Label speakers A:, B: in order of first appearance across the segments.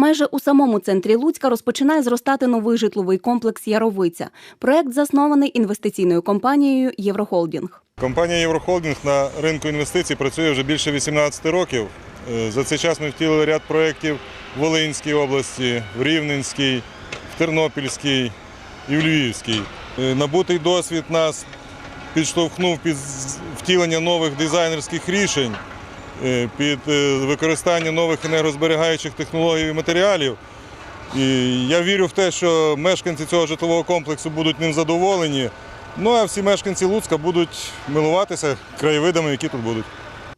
A: Майже у самому центрі Луцька розпочинає зростати новий житловий комплекс Яровиця. Проект заснований інвестиційною компанією Єврохолдінг.
B: Компанія Єврохолдинг на ринку інвестицій працює вже більше 18 років. Е, За цей час ми втілили ряд проєктів в Волинській області, в Рівненській, в Тернопільській і в Львівській. Е, Набутий досвід нас підштовхнув під втілення нових дизайнерських рішень, під е, використання нових енергозберігаючих технологій і матеріалів. І я вірю в те, що мешканці цього житлового комплексу будуть ним задоволені. Ну а всі мешканці Луцька будуть милуватися краєвидами, які тут будуть.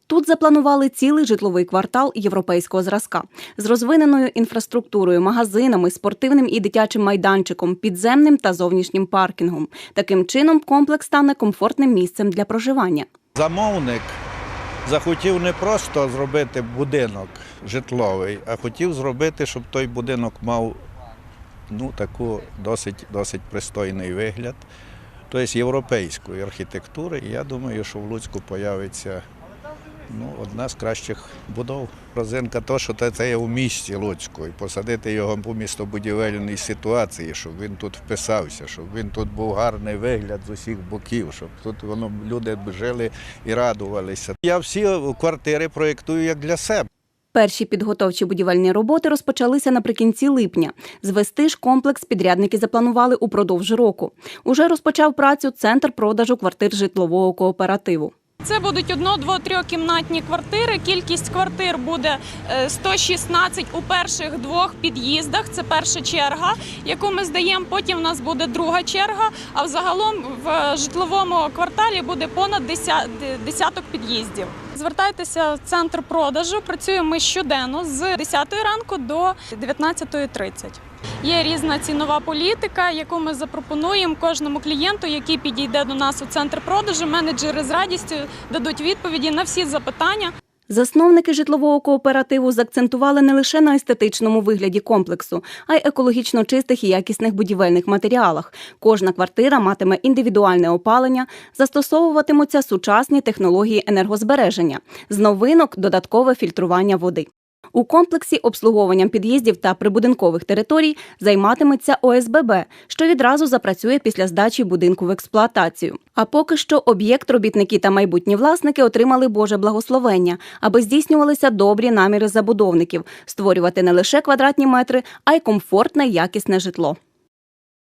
A: Тут запланували цілий житловий квартал європейського зразка з розвиненою інфраструктурою, магазинами, спортивним і дитячим майданчиком, підземним та зовнішнім паркінгом. Таким чином, комплекс стане комфортним місцем для проживання.
C: Замовник захотів не просто зробити будинок житловий, а хотів зробити, щоб той будинок мав ну, таку досить, досить пристойний вигляд, тобто європейської архітектури. Я думаю, що в Луцьку появиться ну, одна з кращих будов. Розинка то, що це- є у місті Луцьку, і посадити його по містобудівельній ситуації, щоб він тут вписався, щоб він тут був гарний вигляд з усіх боків, щоб тут воно люди жили і радувалися. Я всі квартири проєктую як для себе.
A: Перші підготовчі будівельні роботи розпочалися наприкінці липня. Звести ж комплекс підрядники запланували упродовж року. Уже розпочав працю центр продажу квартир житлового кооперативу.
D: Це будуть одно, дво, трьохкімнатні квартири. Кількість квартир буде е, 116 у перших двох під'їздах. Це перша черга, яку ми здаємо. Потім у нас буде друга черга. А взагалом в житловому кварталі буде понад десяток під'їздів. Звертайтеся в центр продажу. Працюємо щоденно з 10 ранку до 19.30. Є різна цінова політика, яку ми запропонуємо кожному клієнту, який підійде до нас у центр продажу. Менеджери з радістю дадуть відповіді на всі запитання.
A: Засновники житлового кооперативу заакцентували не лише на естетичному вигляді комплексу, а й екологічно чистих і якісних будівельних матеріалах. Кожна квартира матиме індивідуальне опалення, застосовуватимуться сучасні технології енергозбереження. З новинок додаткове фільтрування води. У комплексі обслуговуванням під'їздів та прибудинкових територій займатиметься ОСББ, що відразу запрацює після здачі будинку в експлуатацію. А поки що об'єкт, робітники та майбутні власники отримали Боже благословення, аби здійснювалися добрі наміри забудовників створювати не лише квадратні метри, а й комфортне якісне житло.